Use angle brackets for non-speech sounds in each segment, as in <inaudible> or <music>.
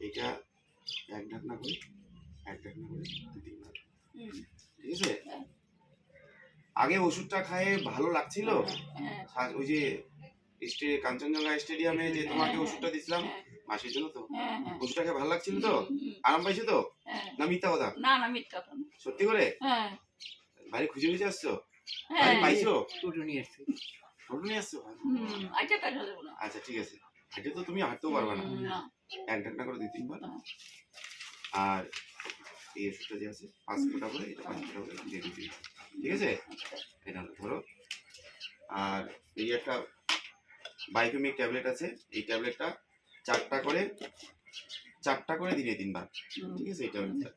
এটা এক ঢাকনা করে এক ঢাকনা করে ঠিক আছে? হ্যাঁ। আগে ওষুধটা খায়ে ভালো লাগছিল? হ্যাঁ, ওই যে কাঞ্চনজঙ্ঘা স্টেডিয়ামে যে তোমাকে ওষুধটা দিছিলাম হ্যাঁ, মাসির জন্য তো। হ্যাঁ, হ্যাঁ, ওষুধটা খেয়ে ভালো লাগছিল তো? আরাম পাইছো তো? হ্যাঁ। না মিথ্যা কথা? না না মিথ্যা কথা সত্যি করে? হ্যাঁ। বাড়ি খুঁজে খুঁজে আসছো? হ্যাঁ। পাইছো? টোটো নিয়ে আসছো। হুম, আচ্ছা আচ্ছা ঠিক আছে। হাঁটে তো তুমি হাঁটতেও পারবে না। এক ঢাকনা করে দুই তিনবার। আর এই ওষুধটা যে আছে পাঁচ ফোঁটা করে এটা পাঁচ ফোঁটা করে দিয়ে দিবি ঠিক আছে? এটা ধরো। আর এই একটা বায়োকেমিক ট্যাবলেট আছে। এই ট্যাবলেটটা চারটা করে চারটা করে দিনে তিনবার। ঠিক আছে? এই ট্যাবলেটটা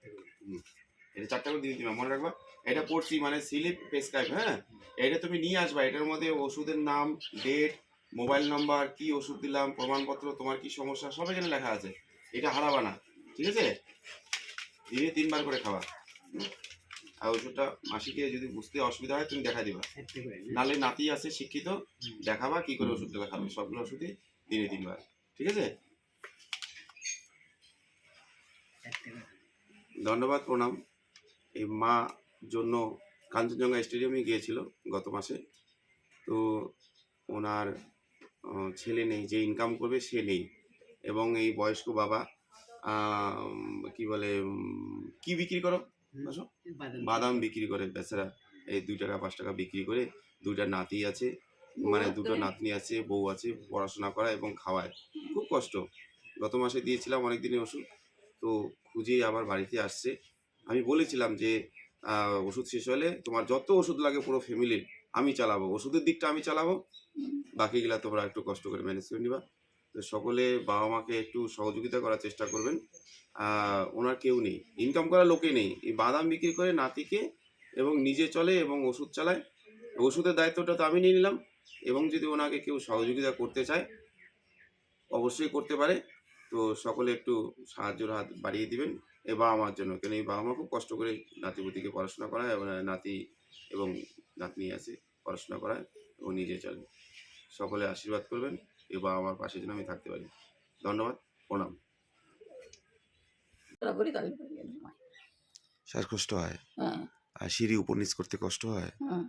হুম। এটা চারটা করে দিনে তিনবার। মনে রাখবা এটা পড়ছি মানে স্লিপ প্রেসক্রাইব হ্যাঁ? এটা তুমি নিয়ে আসবা। এটার মধ্যে ওষুধের নাম ডেট মোবাইল নাম্বার কি ওষুধ দিলাম প্রমাণপত্র তোমার কি সমস্যা সব এখানে লেখা আছে। এটা হারাবা না ঠিক আছে? দিনে তিনবার করে খাওয়া হুম? আর ওষুধটা মাসিকে যদি বুঝতে অসুবিধা হয় তুমি দেখা দিবা। নালে নাতি আছে শিক্ষিত দেখাবা কি করে ওষুধটা দেখাবে সবগুলো ওষুধই দিনে তিনবার ঠিক আছে? ধন্যবাদ প্রণাম। এই মা জন্য কাঞ্চনজঙ্ঘা স্টেডিয়ামে গিয়েছিল গত মাসে। তো ওনার ছেলে নেই যে ইনকাম করবে সে নেই। এবং এই বয়স্ক বাবা কি বলে কি বিক্রি করো? বাদাম। বিক্রি করে বেচারা। এই দুই টাকা পাঁচ টাকা বিক্রি করে দুইটা নাতি আছে। মানে দুটো নাতনি আছে বউ আছে পড়াশোনা করা এবং খাওয়ায়। খুব কষ্ট। গত মাসে দিয়েছিলাম অনেক দিনের ওষুধ তো খুঁজে আবার বাড়িতে আসছে। আমি বলেছিলাম যে ওষুধ শেষ হলে তোমার যত ওষুধ লাগে পুরো ফ্যামিলির আমি চালাবো। ওষুধের দিকটা আমি চালাবো। বাকিগুলা তোমরা একটু কষ্ট করে ম্যানেজ করে নিবা। তো সকলে বাবা মাকে একটু সহযোগিতা করার চেষ্টা করবেন। ওনার কেউ নেই। ইনকাম করা লোকে নেই। এই বাদাম বিক্রি করে নাতিকে এবং নিজে চলে এবং ওষুধ চালায়। ওষুধের দায়িত্বটা তো আমি নিয়ে নিলাম। এবং যদি ওনাকে কেউ সহযোগিতা করতে চায়, অবশ্যই করতে পারে। তো সকলে একটু সাহায্যের হাত বাড়িয়ে দিবেন এই বাবা মার জন্য। কেন এই বাবা মা খুব কষ্ট করে নাতিপুতিকে পড়াশোনা করায় এবং নাতি এবং নাতনি আছে পড়াশোনা করায় ও নিজে চলে। সকলে আশীর্বাদ করবেন এই বাবা মার পাশে যেন আমি থাকতে পারি। ধন্যবাদ প্রণাম। গেলাম। শ্বাসকষ্ট হয়। হ্যাঁ। আর সিঁড়ি উপর নিচ করতে কষ্ট হয়। হ্যাঁ।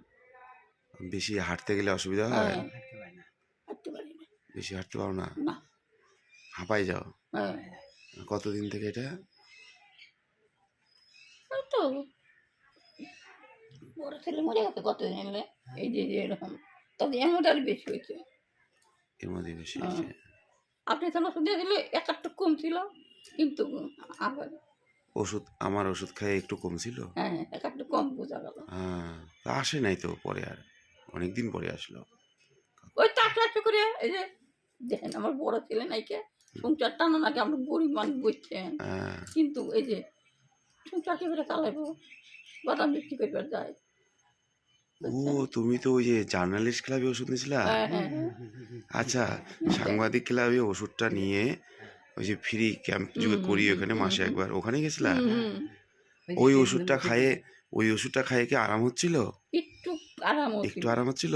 বেশি হাঁটতে গেলে অসুবিধা হয়। হ্যাঁ। হাঁটতে পারে না। হাঁটতে পারি না। বেশি হাঁটতে পারো না। হাঁপাই যাও হ্যাঁ। কতদিন থেকে এটা? তো। বড় ছেলে মরে গেছে কতদিন এলে? এই যে এরকম। তবে এমন আরও বেশি হয়েছে। এর মধ্যে বেশি হ্যাঁ। হয়েছে। আপনি তাহলে ওষুধ দিয়ে দিলে এক একটু কম ছিল কিন্তু আবার ওষুধ আমার ওষুধ খেয়ে একটু কম ছিল? হ্যাঁ এক একটু কম বোঝা গেল। হ্যাঁ আসে নাই তো পরে আর। অনেক দিন পরে আসলো। ওই একটু করে। এই যে দেখেন আমার বড় ছেলে নাইকে সংসার টানা নাকি আমরা গরিব মানুষ বুঝছেন? হ্যাঁ। কিন্তু এই যে সংসার কীভাবে চালাইবো বাদাম বিক্রি করবার যায়। ও তুমি তো ওই যে জার্নালিস্ট ক্লাবে ওষুধ নিয়েছিলা? হ্যাঁ হ্যাঁ। আচ্ছা সাংবাদিক ক্লাবে ওষুধটা নিয়ে ওই যে ফ্রি ক্যাম্প করি ওখানে মাসে একবার। ওখানে গেছিলা। ওই ওষুধটা খাইয়ে ওই ওষুধটা খাইয়ে কি আরাম হচ্ছিল? একটু আরাম হচ্ছিল। একটু আরাম হচ্ছিল?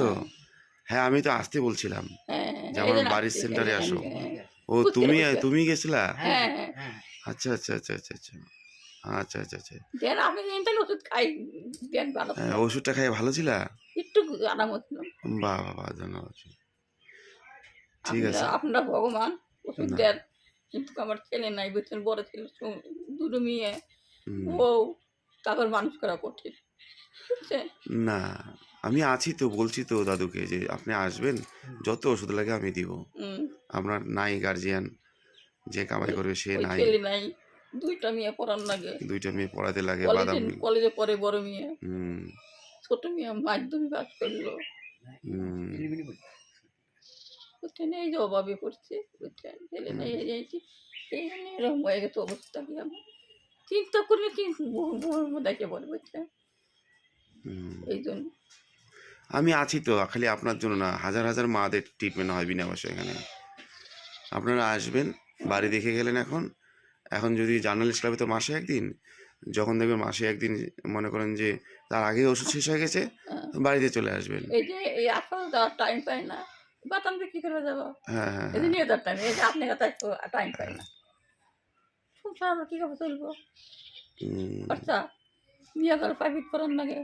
হ্যাঁ। আমি তো আসতে বলছিলাম। যে আমার বাড়ির সেন্টারে আসো। ও তুমি তুমি গেছিলা? হ্যাঁ, হ্যাঁ। আচ্ছা আচ্ছা আচ্ছা আচ্ছা আচ্ছা। আচ্ছা আচ্ছা আচ্ছা। দেন আমি ইন্টারনেট ওষুধ খাই। দেন ভালো। হ্যাঁ, ওষুধটা খাইয়ে ভালো ছিলা? একটু আরাম হচ্ছিল বাহ বাহ বাহ ধন্যবাদ। ঠিক আছে। আপনারা- ভগবান ওষুধ দেন। কিন্তু আমার ছেলে নাই বুঝছেন বড় ছেলে দুটো মেয়ে। ও তারপর মানুষ করা কঠিন। <laughs> না আমি আছি তো বলছি তো দাদুকে যে আপনি আসবেন যত ওষুধ লাগে আমি দিব। আপনার নাই গার্জিয়ান যে কামাই করবে সে নাই। ছেলে নাই দুইটা মেয়ে পড়ার লাগে। দুইটা মেয়ে পড়াতে লাগে বাদাম। কলেজে পড়ে বড় মেয়ে। হুম। ছোট মেয়ে মাধ্যমিক পাস করল। হুম। বুঝছেন এই যে অভাবে পড়ছে বুঝছেন ছেলে নেই এই যাইছি। এই এরকম হয়ে গেছে অবস্থা কি আমার? চিন্তা করলে কি দেখে বলে বুঝছেন। এই জন্য। আমি আছি তো খালি আপনার জন্য না হাজার হাজার মাদের ট্রিটমেন্ট হয় বিনা পয়সা এখানে। আপনারা আসবেন বাড়ি দেখে গেলেন এখন। এখন যদি জার্নালিস্ট ক্লাবে তো মাসে একদিন যখন দেখবেন মাসে একদিন মনে করেন যে তার আগে ওষুধ শেষ হয়ে গেছে হ্যাঁ। বাড়িতে চলে আসবেন। এই যে এই আসলে যাওয়ার টাইম পাই না। বাতান বিক্রি করে যাব। হ্যাঁ হ্যাঁ এই যে নিয়ে যাওয়ার টাইম এই যে আপনি কথা টাইম পাই না। সংসার আমরা কীভাবে চলবো? হুম, খরচা বিয়ে করে প্রাইভেট করার লাগে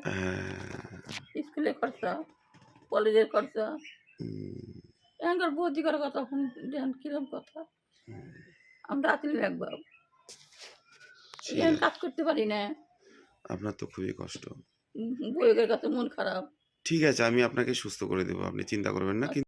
স্কুলে খরচা কলেজের খরচা। এখানকার বৌদি করার কথা এখন দেন কিরম কথা। আমরা আতিল একবার এখানে। কাজ করতে পারি না। আপনার তো খুবই কষ্ট। বইয়ের কাছে মন খারাপ। ঠিক আছে আমি আপনাকে সুস্থ করে দেবো। আপনি চিন্তা করবেন না কিন্তু